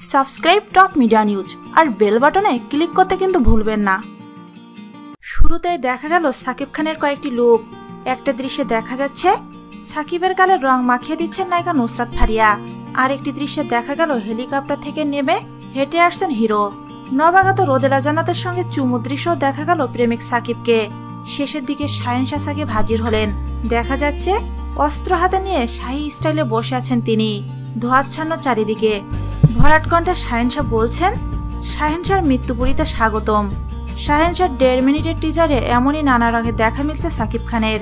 Subscribe top media news আর bell বাটনে click করতে কিন্তু ভুলবেন না। শুরুতেই দেখা গেল সাকিব খানের কয়েকটি লুক। একটা দৃশ্যে দেখা যাচ্ছে, সাকিবের গালে রং মাখিয়ে দিচ্ছেন নায়িকা নুসরাত ফারিয়া। আর একটি দৃশ্যে দেখা গেল হেলিকপ্টার থেকে নেমে হেঁটে আসছেন হিরো। নবাগত রোদেলা জানাতের সঙ্গে চুমু দৃশ্য দেখা গেল প্রেমিক সাকিবকে। শেষের দিকে শাহ সাকিব হাজির হলেন। দেখা যাচ্ছে, অস্ত্র হাতে নিয়ে শাহী স্টাইলে বসে আছেন তিনি। ধোয়াচ্ছন্ন চারিদিকে। ভরাট কণ্ঠে শাহিন শাহ বলছেন, শাহিন শাহর মৃত্যুপুরীতে স্বাগতম। শাহিন শাহর দেড় মিনিটের টিজারে এমনই নানা রঙের দেখা মিলছে সাকিব খানের।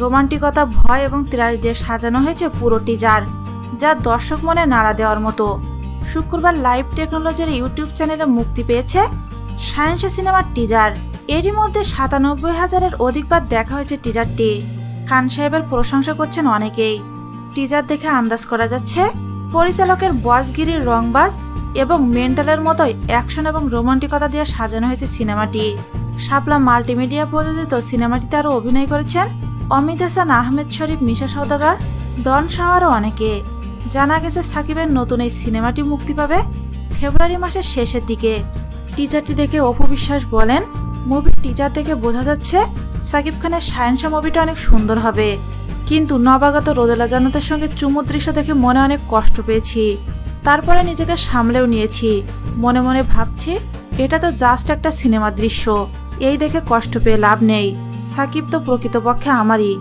রোমান্টিকতা, ভয় এবং ত্রাস দিয়ে সাজানো হয়েছে পুরো টিজার যা দর্শক মনে নাড়া দেওয়ার মতো। শুক্রবার লাইভ টেকনোলজির ইউটিউব চ্যানেলে মুক্তি পেয়েছে সায়েন্সে সিনেমার টিজার এরই মধ্যে সাতানব্বই হাজারের অধিকবার দেখা হয়েছে টিজারটি খান সাহেবের প্রশংসা করছেন অনেকেই। টিজার দেখে আন্দাজ করা যাচ্ছে পরিচালকের বসগিরির রংবাজ এবং মেন্টালের মতোই অ্যাকশন এবং রোমান্টিকতা দিয়ে সাজানো হয়েছে সিনেমাটি। শাপলা মাল্টিমিডিয়া প্রযোজিত সিনেমাটিতে আরও অভিনয় করেছেন অমিত হাসান, আহমেদ শরীফ, মিশা সওদাগর, ডন শাহ অনেকে। জানা গেছে সাকিবের নতুন এই সিনেমাটি মুক্তি পাবে ফেব্রুয়ারি মাসের শেষের দিকে। টিজারটি দেখে অপু বিশ্বাস বলেন, মুভির টিজার দেখে বোঝা যাচ্ছে সাকিব খানের সায়েন্সা মুভিটা অনেক সুন্দর হবে। কিন্তু নবাগত রোদেলা জান্নাতের সঙ্গে চুমুর দৃশ্য দেখে মনে অনেক কষ্ট পেয়েছি। তারপরে নিজেকে সামলেও নিয়েছি। মনে মনে ভাবছি, এটা তো জাস্ট একটা সিনেমা দৃশ্য। এই দেখে কষ্ট পেয়ে লাভ নেই। সাকিব তো প্রকৃতপক্ষে আমারই।